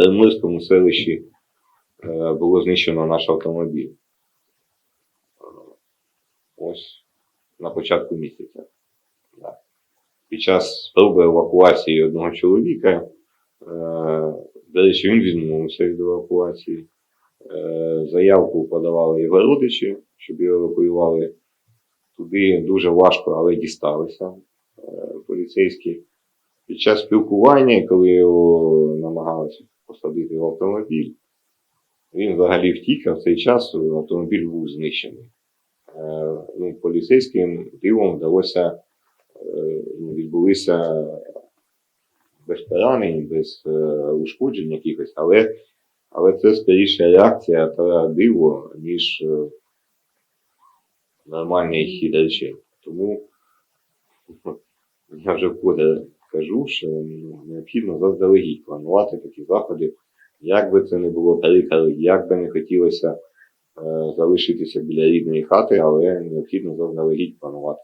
Перемирському селищі е, було знищено наш автомобіль. Е, Ось на початку місяця. Під час спроби евакуації одного чоловіка, е, до речі, він відмовився від евакуації. Е, Заявку подавали його родичі, щоб його евакуювали. Туди дуже важко, але дісталися е, поліцейські. Під час спілкування, коли його намагалися посадити в автомобіль, він взагалі втік, а в цей час автомобіль був знищений. Е, Ну, поліцейським дивом вдалося е, відбулися без поранень, без е, ушкоджень якихось, але, але це скоріше реакція та диво, ніж нормальний хід речей. Тому я вже вкотре кажу, що необхідно заздалегідь планувати такі заходи, як би це не було прикро, як би не хотілося е, залишитися біля рідної хати, але необхідно заздалегідь планувати.